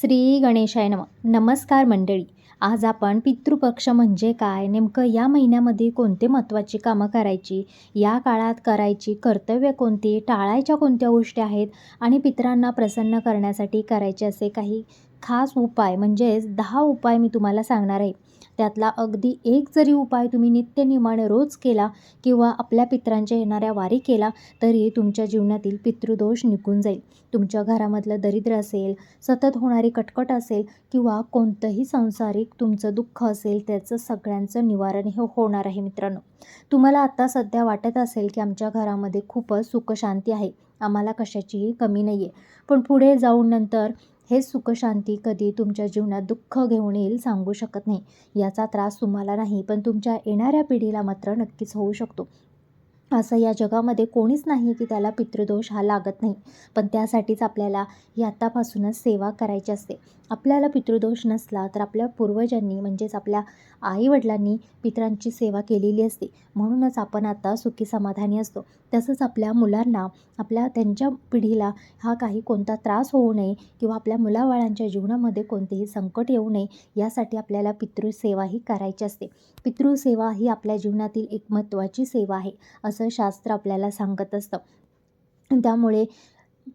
श्री गणेशाय नम. नमस्कार मंडळी. आज आपण पितृपक्ष म्हणजे काय नेमकं या महिन्यामध्ये कोणते महत्त्वाची कामं करायची या काळात करायची कर्तव्य कोणती टाळायच्या कोणत्या गोष्टी आहेत आणि पितरांना प्रसन्न करण्यासाठी करायचे असे काही खास उपाय म्हणजेच दहा उपाय मी तुम्हाला सांगणार आहे. त्यातला अगदी एक जरी उपाय तुम्ही नित्यनियमाने रोज केला किंवा आपल्या पितरांच्या येणाऱ्या वारी केला तरी तुमच्या जीवनातील पितृदोष निघून जाईल. तुमच्या घरामधलं दरिद्र असेल सतत होणारी कटकट असेल किंवा कोणतंही सांसारिक तुमचं दुःख असेल त्याचं सगळ्यांचं निवारण हे होणार आहे मित्रांनो. तुम्हाला आता सध्या वाटत असेल की आमच्या घरामध्ये खूपच सुखशांती आहे. आम्हाला कशाचीही कमी नाही आहे पण पुढे जाऊन नंतर हे सुखशांती कधी तुमच्या जीवनात दुःख घेऊन येईल सांगू शकत नाही. याचा त्रास तुम्हाला नाही पण तुमच्या येणाऱ्या पिढीला मात्र नक्कीच होऊ शकतो. असं या जगामध्ये कोणीच नाही की त्याला पितृदोष हा लागत नाही. पण त्यासाठीच आपल्याला ही आत्तापासूनच सेवा करायची असते. आपल्याला पितृदोष नसला तर आपल्या पूर्वजांनी म्हणजेच आपल्या आईवडिलांनी पितरांची सेवा केलेली असते. म्हणूनच आपण आता सुखी समाधानी असतो. तसंच आपल्या मुलांना आपल्या त्यांच्या पिढीला हा काही कोणता त्रास होऊ नये किंवा आपल्या मुलाबाळांच्या जीवनामध्ये कोणतेही संकट येऊ नये यासाठी आपल्याला पितृसेवा ही करायची असते. पितृसेवा ही आपल्या जीवनातील एक महत्त्वाची सेवा आहे असं शास्त्र आपल्याला सांगत असतं. त्यामुळे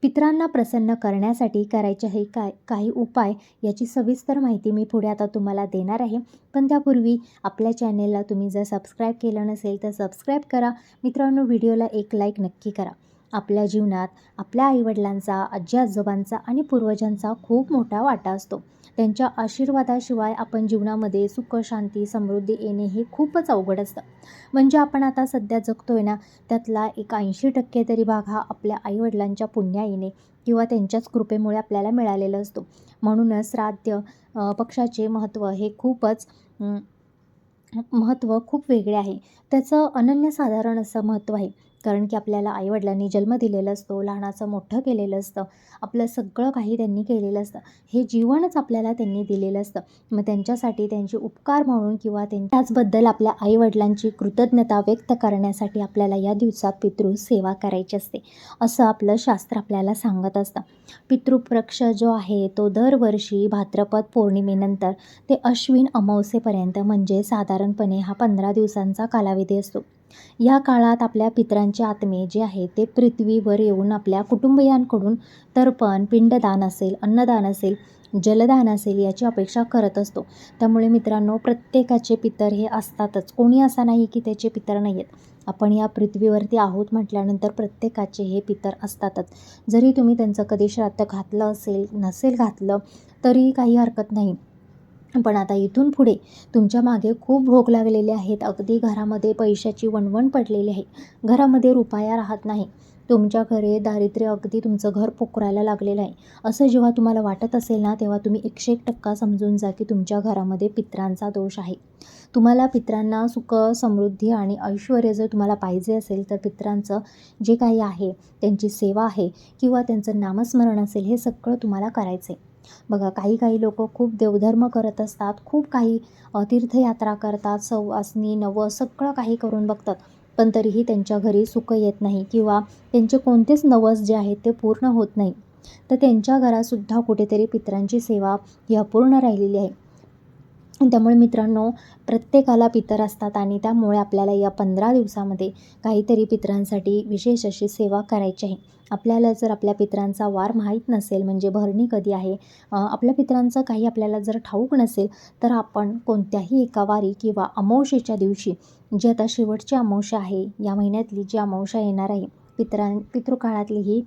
पितरांना प्रसन्न करण्यासाठी करायचे हे काय काही उपाय याची सविस्तर माहिती मी पुढे आता तुम्हाला देणार आहे. पण त्यापूर्वी आपल्या चॅनेलला तुम्ही जर सबस्क्राईब केलं नसेल तर सबस्क्राईब करा. मित्रांनो व्हिडिओला एक लाईक नक्की करा. आपल्या जीवनात आपल्या आईवडिलांचा आजी आजोबांचा आणि पूर्वजांचा खूप मोठा वाटा असतो. त्यांच्या आशीर्वादाशिवाय आपण जीवनामध्ये सुख शांती समृद्धी येणे हे खूपच अवघड असतं. म्हणजे आपण आता सध्या जगतोय ना त्यातला एक ऐंशी टक्के तरी भाग हा आपल्या आईवडिलांच्या पुण्याईने किंवा त्यांच्याच कृपेमुळे आपल्याला मिळालेला असतो. म्हणूनच श्राद्ध पक्षाचे महत्त्व हे खूपच महत्त्व खूप वेगळे आहे. त्याचं अनन्यसाधारण असं महत्त्व आहे. कारण की आपल्याला आईवडिलांनी जन्म दिलेला असतो लहानाचं मोठं केलेलं असतं आपलं सगळं काही त्यांनी केलेलं असतं. हे जीवनच आपल्याला त्यांनी दिलेलं असतं. मग त्यांच्यासाठी त्यांचे उपकार म्हणून किंवा त्यांच्याचबद्दल आपल्या आईवडिलांची कृतज्ञता व्यक्त करण्यासाठी आपल्याला या दिवसात पितृ सेवा करायची असते असं आपलं शास्त्र आपल्याला सांगत असतं. पितृपक्ष जो आहे तो दरवर्षी भाद्रपद पौर्णिमेनंतर ते अश्विन अमावस्येपर्यंत म्हणजे साधारणपणे हा पंधरा दिवसांचा कालावधी असतो. या काळात आपल्या पित्रांचे आत्मे जे आहे ते पृथ्वीवर येऊन आपल्या कुटुंबियांकडून तर्पण पिंडदान असेल अन्नदान असेल जलदान असेल याची अपेक्षा करत असतो. त्यामुळे मित्रांनो प्रत्येकाचे पितर हे असतातच. कोणी असा नाही की त्याचे पितर नाही आहेत आपण या पृथ्वीवरती आहोत म्हटल्यानंतर प्रत्येकाचे हे पितर असतातच. जरी तुम्ही त्यांचं कधी श्राद्ध घातलं असेल नसेल घातलं तरी काही हरकत नाही. पण आता इथून पुढे तुमच्या मागे खूप भोग लागलेले आहेत. अगदी घरामध्ये पैशाची वणवण पडलेली आहे. घरामध्ये रुपाया राहत नाही. तुमच्या घरी दारिद्र्य अगदी तुमचं घर पोकरायला लागलेलं आहे. असं जेव्हा तुम्हाला वाटत असेल ना तेव्हा तुम्ही एकशे एक टक्का समजून जा की तुमच्या घरामध्ये पित्रांचा दोष आहे. तुम्हाला पित्रांना सुख समृद्धी आणि ऐश्वर जर तुम्हाला पाहिजे असेल तर पित्रांचं जे काही आहे त्यांची सेवा आहे किंवा त्यांचं नामस्मरण असेल हे सगळं तुम्हाला करायचं आहे बघा काही काही लोक खूप देवधर्म करत असतात खूप काही तीर्थयात्रा करतात सवासनी नवं सगळं काही करून बघतात. पण तरीही त्यांच्या घरी सुख येत नाही किंवा त्यांचे कोणतेच नवस जे आहेत ते पूर्ण होत नाही. तर त्यांच्या घरातसुद्धा कुठेतरी पितरांची सेवा ही अपूर्ण राहिलेली आहे. त्यामुळे मित्रांनो प्रत्येकाला पितर असतात आणि त्यामुळे आपल्याला या पंधरा दिवसामध्ये काहीतरी पितरांसाठी विशेष अशी सेवा करायची आहे. आपल्याला जर आपल्या पितरांचा वार माहीत नसेल म्हणजे भरणी कधी आहे आपल्या पितरांचं काही आपल्याला जर ठाऊक नसेल तर आपण कोणत्याही एका वारी किंवा अमावशेच्या दिवशी जी आता शेवटची अमावशा आहे या महिन्यातली जी अमावस्या येणार आहे पितरां पितृकाळातली ही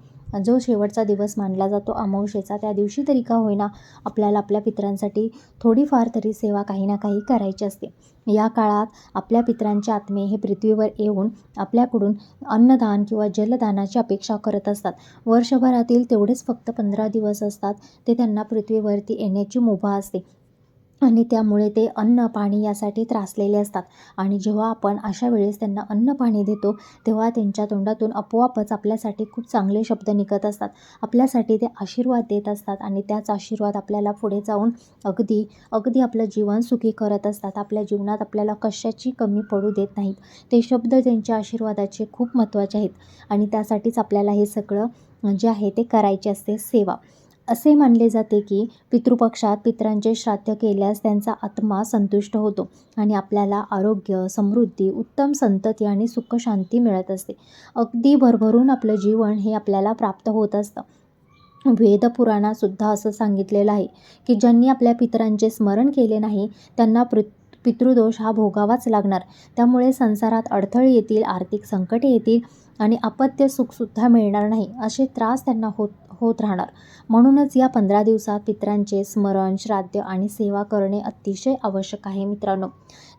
जो शेवटचा दिवस मानला जातो अमावशेचा त्या दिवशी तरी का होईना आपल्याला आपल्या पित्रांसाठी थोडीफार तरी सेवा काही ना काही करायची असते. या काळात आपल्या पित्रांचे आत्मे हे पृथ्वीवर येऊन आपल्याकडून अन्नदान किंवा जलदानाची अपेक्षा करत असतात. वर्षभरातील तेवढेच फक्त पंधरा दिवस असतात ते त्यांना पृथ्वीवरती येण्याची मुभा असते. आणि त्यामुळे ते अन्न पाणी यासाठी त्रासलेले असतात. आणि जेव्हा आपण अशा वेळेस त्यांना अन्न पाणी देतो तेव्हा त्यांच्या तोंडातून आपोआपच आपल्यासाठी खूप चांगले शब्द निघत असतात. आपल्यासाठी ते आशीर्वाद देत असतात आणि त्याच आशीर्वाद आपल्याला पुढे जाऊन अगदी अगदी आपलं जीवन सुखी करत असतात. आपल्या जीवनात आपल्याला कशाची कमी पडू देत नाहीत. ते शब्द त्यांच्या आशीर्वादाचे खूप महत्त्वाचे आहेत. आणि त्यासाठीच आपल्याला हे सगळं जे आहे ते करायचे असते सेवा. असे मानले जाते की पितृपक्षात पितरांचे श्राद्ध केल्यास त्यांचा आत्मा संतुष्ट होतो आणि आपल्याला आरोग्य समृद्धी उत्तम संतती आणि सुखशांती मिळत असते. अगदी भरभरून आपलं जीवन हे आपल्याला प्राप्त होत असतं. वेदपुराणातसुद्धा असं सांगितलेलं आहे की ज्यांनी आपल्या पितरांचे स्मरण केले नाही त्यांना पृ पितृदोष हा भोगावाच लागणार. त्यामुळे संसारात अडथळे येतील आर्थिक संकटे येतील आणि अपत्य सुखसुद्धा मिळणार नाही. असे त्रास त्यांना होत होत राहणार. म्हणूनच या पंधरा दिवसात पितरांचे स्मरण श्राद्ध आणि सेवा करणे अतिशय आवश्यक आहे मित्रांनो.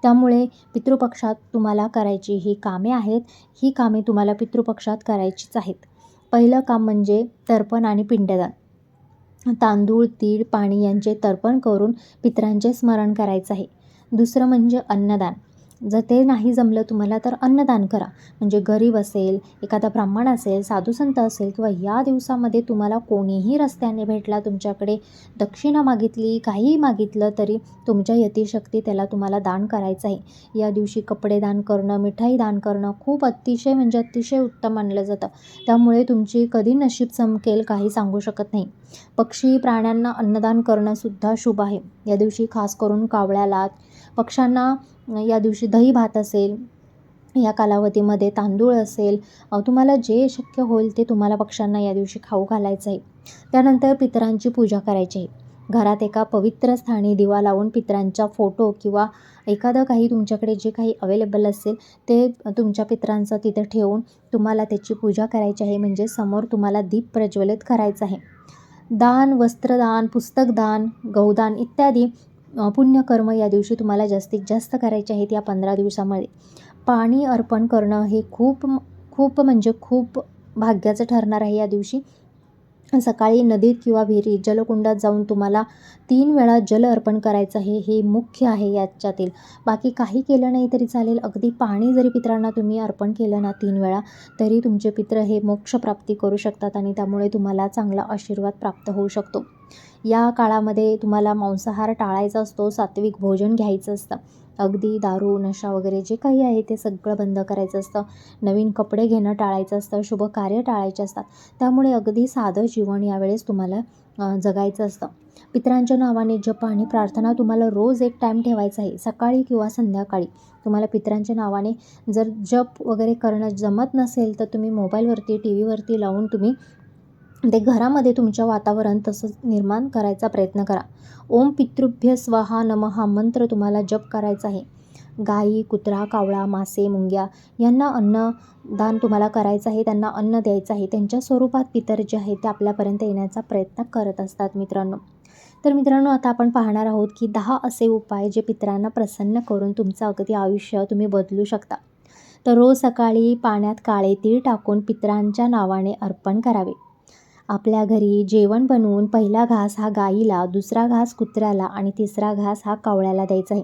त्यामुळे पितृपक्षात तुम्हाला करायची ही कामे आहेत. ही कामे तुम्हाला पितृपक्षात करायचीच आहेत. पहिलं काम म्हणजे तर्पण आणि पिंडदान. तांदूळ तीळ पाणी यांचे तर्पण करून पित्रांचे स्मरण करायचं आहे. दुसरं म्हणजे अन्नदान. जर ते नाही जमलं तुम्हाला तर अन्नदान करा. म्हणजे गरीब असेल एखादा ब्राह्मण असेल साधुसंत असेल किंवा या दिवसामध्ये तुम्हाला कोणीही रस्त्याने भेटला तुमच्याकडे दक्षिणा मागितली काहीही मागितलं तरी तुमच्या यतिशक्ती त्याला तुम्हाला दान करायचं आहे. या दिवशी कपडे दान करणं मिठाई दान करणं खूप अतिशय म्हणजे अतिशय उत्तम मानलं जातं. त्यामुळे तुमची कधी नशीब चमकेल काही सांगू शकत नाही. पक्षी प्राण्यांना अन्नदान करणंसुद्धा शुभ आहे. या दिवशी खास करून कावळ्याला पक्ष्यांना या दिवशी दही भात असेल या कालावधीमध्ये तांदूळ असेल तुम्हाला जे शक्य होईल ते तुम्हाला पक्ष्यांना या दिवशी खाऊ घालायचं आहे त्यानंतर पितरांची पूजा करायची. आहे घरात एका पवित्र स्थानी दिवा लावून पितरांचा फोटो किंवा एखादं काही तुमच्याकडे जे काही अवेलेबल असेल ते तुमच्या पितरांचं तिथं ठेवून तुम्हाला त्याची पूजा करायची आहे. म्हणजे समोर तुम्हाला दीप प्रज्वलित करायचं आहे. दान वस्त्रदान पुस्तकदान गौदान इत्यादी पुण्यकर्म या दिवशी तुम्हाला जास्तीत जास्त करायचे आहेत या पंधरा दिवसामध्ये. पाणी अर्पण करणं हे खूप खूप म्हणजे खूप भाग्याचं ठरणार आहे या दिवशी. सकाळी नदीत किंवा विहिरीत जलकुंडात जाऊन तुम्हाला तीन वेळा जल अर्पण करायचं आहे हे मुख्य आहे याच्यातील. बाकी काही केलं नाही तरी चालेल. अगदी पाणी जरी पित्रांना तुम्ही अर्पण केलं ना तीन वेळा तरी तुमचे पित्र हे मोक्षप्राप्ती करू शकतात आणि त्यामुळे तुम्हाला चांगला आशीर्वाद प्राप्त होऊ शकतो. या काळामध्ये तुम्हाला मांसाहार टाळायचा असतो सात्विक भोजन घ्यायचं असतं. अगदी दारू नशा वगैरे जे काही आहे ते सगळं बंद करायचं असतं. नवीन कपडे घेणं टाळायचं असतं शुभ कार्य टाळायचे असतात. त्यामुळे अगदी साधं जीवन यावेळेस तुम्हाला जगायचं असतं. पितरांच्या नावाने जप आणि प्रार्थना तुम्हाला रोज एक टाईम ठेवायचा आहे. सकाळी किंवा संध्याकाळी. तुम्हाला पितरांच्या नावाने जर जप वगैरे करणं जमत नसेल तर तुम्ही मोबाईलवरती टी व्हीवरती लावून तुम्ही ते घरामध्ये तुमच्या वातावरण तसंच निर्माण करायचा प्रयत्न करा. ओम पितृभ्य स्वाहा नम हा मंत्र तुम्हाला जप करायचा आहे. गाई कुत्रा कावळा मासे मुंग्या यांना अन्नदान तुम्हाला करायचं आहे त्यांना अन्न द्यायचं आहे त्यांच्या स्वरूपात पितर जे आहे ते आपल्यापर्यंत येण्याचा प्रयत्न करत असतात मित्रांनो. तर मित्रांनो आता आपण पाहणार आहोत की दहा असे उपाय जे पितरांना प्रसन्न करून तुमचं अगदी आयुष्य तुम्ही बदलू शकता. तर रोज सकाळी पाण्यात काळे तीळ टाकून पितरांच्या नावाने अर्पण करावे. आपल्या घरी जेवण बनवून पहिला घास हा गाईला दुसरा घास कुत्र्याला आणि तिसरा घास हा कावळ्याला द्यायचा आहे.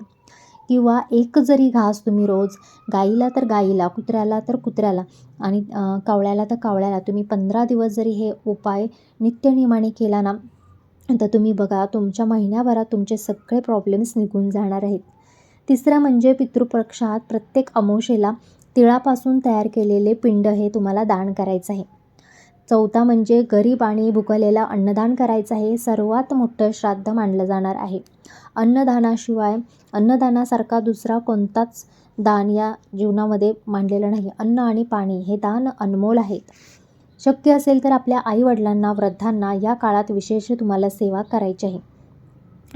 किंवा एक जरी घास तुम्ही रोज गाईला तर गाईला कुत्र्याला तर कुत्र्याला आणि कावळ्याला तर कावळ्याला तुम्ही पंधरा दिवस जरी हे उपाय नित्यनियमाने केला ना तर तुम्ही बघा तुमच्या महिन्याभरात तुमचे सगळे प्रॉब्लेम्स निघून जाणार आहेत. तिसरं म्हणजे पितृपक्षात प्रत्येक अमोशेला तिळापासून तयार केलेले पिंड हे तुम्हाला दान करायचं आहे. चौथा म्हणजे गरीब आणि भुकलेला अन्नदान करायचं हे सर्वात मोठं श्राद्ध मानलं जाणार आहे. अन्नदानाशिवाय अन्नदानासारखा दुसरा कोणताच दान या जीवनामध्ये मांडलेलं नाही. अन्न आणि पाणी हे दान अनमोल आहेत. शक्य असेल तर आपल्या आईवडिलांना वृद्धांना या काळात विशेष तुम्हाला सेवा करायची आहे.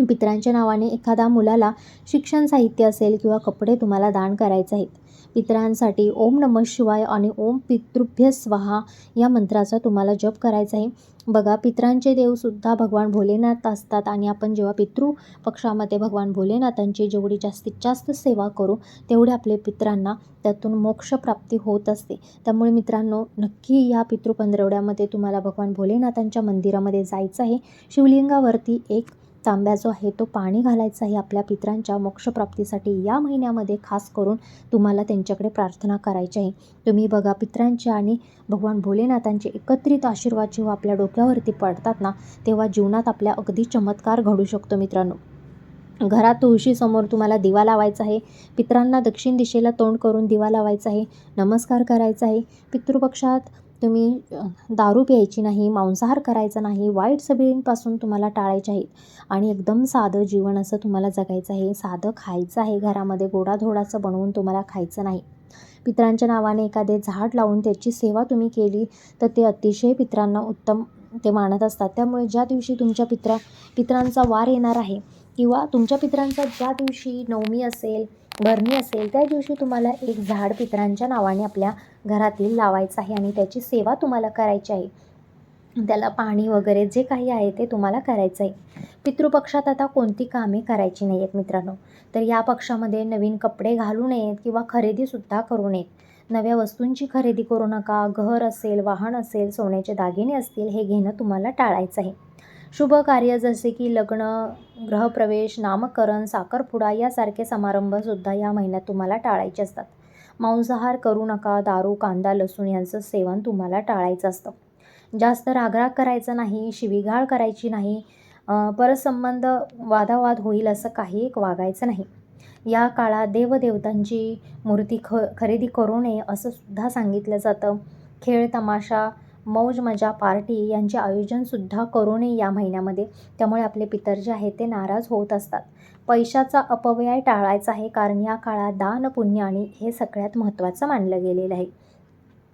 पितरांच्या नावाने एखादा मुलाला शिक्षण साहित्य असेल किंवा कपडे तुम्हाला दान करायचे आहेत. पितरांसाठी ओम नम शिवाय आणि ओम पितृभ्य स्वाहा या मंत्राचा तुम्हाला जप करायचा आहे. बघा पितरांचे देवसुद्धा भगवान भोलेनाथ असतात आणि आपण जेव्हा पितृ पक्षामध्ये भगवान भोलेनाथांची जेवढी जास्तीत जास्त सेवा करू तेवढे आपले पितरांना त्यातून मोक्षप्राप्ती होत असते. त्यामुळे मित्रांनो नक्की या पितृ पंधरवड्यामध्ये तुम्हाला भगवान भोलेनाथांच्या मंदिरामध्ये जायचं आहे. शिवलिंगावरती एक तांब्या जो आहे तो पाणी घालायचा आहे आपल्या पितरांच्या मोक्षप्राप्तीसाठी. या महिन्यामध्ये खास करून तुम्हाला त्यांच्याकडे प्रार्थना करायची आहे. तुम्ही बघा पितरांचे आणि भगवान भोलेनाथांचे एकत्रित आशीर्वाद जेव्हा आपल्या डोक्यावरती पडतात ना तेव्हा जीवनात आपल्या अगदी चमत्कार घडू शकतो मित्रांनो. घरात तुळशीसमोर तुम्हाला दिवा लावायचा आहे. पित्रांना दक्षिण दिशेला तोंड करून दिवा लावायचा आहे. नमस्कार करायचा आहे. पितृपक्षात तुम्ही दारू प्यायची नाही मांसाहार करायचा नाही वाईट सवयींपासून तुम्हाला टाळायचे आहेत. आणि एकदम साधं जीवन असं तुम्हाला जगायचं आहे. साधं खायचं आहे घरामध्ये गोडाधोडाचं बनवून तुम्हाला खायचं नाही. पितरांच्या नावाने एखादे झाड लावून त्याची सेवा तुम्ही केली तर ते अतिशय पितरांना उत्तम ते मानत असतात. त्यामुळे ज्या दिवशी तुमच्या पित्रा पितरांचा वार येणार आहे किंवा तुमच्या पितरांचा ज्या दिवशी नवमी असेल भरणी असेल त्या दिवशी तुम्हाला एक झाड पितरांच्या नावाने आपल्या घरातील लावायचं आहे आणि त्याची सेवा तुम्हाला करायची आहे. त्याला पाणी वगैरे जे काही आहे ते तुम्हाला करायचं आहे. पितृपक्षात आता कोणती कामे करायची नाही आहेत मित्रांनो. तर या पक्षामध्ये नवीन कपडे घालू नयेत किंवा खरेदीसुद्धा करू नयेत. नव्या वस्तूंची खरेदी करू नका. घर असेल वाहन असेल सोन्याचे दागिने असतील हे घेणं तुम्हाला टाळायचं आहे. शुभ कार्य जसे की लग्न गृहप्रवेश नामकरण साखरपुडा यासारखे समारंभसुद्धा या महिन्यात तुम्हाला टाळायचे असतात. मांसाहार करू नका दारू कांदा लसूण यांचं सेवन तुम्हाला टाळायचं असतं. जास्त रागराग करायचा नाही शिवीगाळ करायची नाही परसंबंध वादावाद होईल असं काही एक वागायचं नाही. या काळात देवदेवतांची मूर्ती ख खरेदी करू नये असं सुद्धा सांगितलं जातं. खेळ तमाशा मौज मजा पार्टी यांचे आयोजनसुद्धा करू नये या महिन्यामध्ये. त्यामुळे आपले पितर जे आहेत ते नाराज होत असतात. पैशाचा अपव्यय टाळायचा आहे कारण या काळात दान पुण्य आणि हे सगळ्यात महत्त्वाचं मानलं गेलेलं आहे.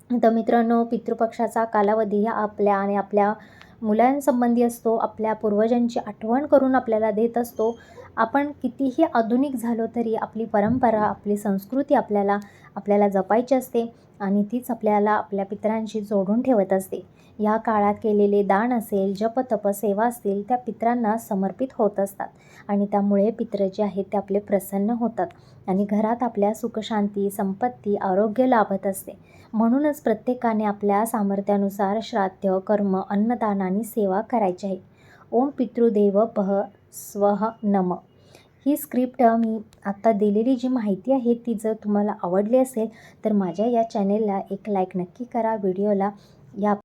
तर मित्रांनो पितृपक्षाचा कालावधी हा आपल्या आणि आपल्या मुलांसंबंधी असतो. आपल्या पूर्वजांची आठवण करून आपल्याला देत असतो. आपण कितीही आधुनिक झालो तरी आपली परंपरा आपली संस्कृती आपल्याला आपल्याला जपायची असते. आणि तीच आपल्याला आपल्या पितरांशी जोडून ठेवत असते. या काळात केलेले दान असेल जपतप सेवा असतील त्या पित्रांना समर्पित होत असतात आणि त्यामुळे पित्र जे आहेत ते आपले प्रसन्न होतात आणि घरात आपल्या सुखशांती संपत्ती आरोग्य लाभत असते. म्हणूनच प्रत्येकाने आपल्या सामर्थ्यानुसार श्राद्ध कर्म अन्नदान आणि सेवा करायची आहे. ओम पितृदेव पह स्वह नम. ही स्क्रिप्ट मी आत्ता दिलेली जी माहिती आहे ती जर तुम्हाला आवडली असेल तर माझ्या या चॅनेलला एक लाईक नक्की करा. व्हिडिओला या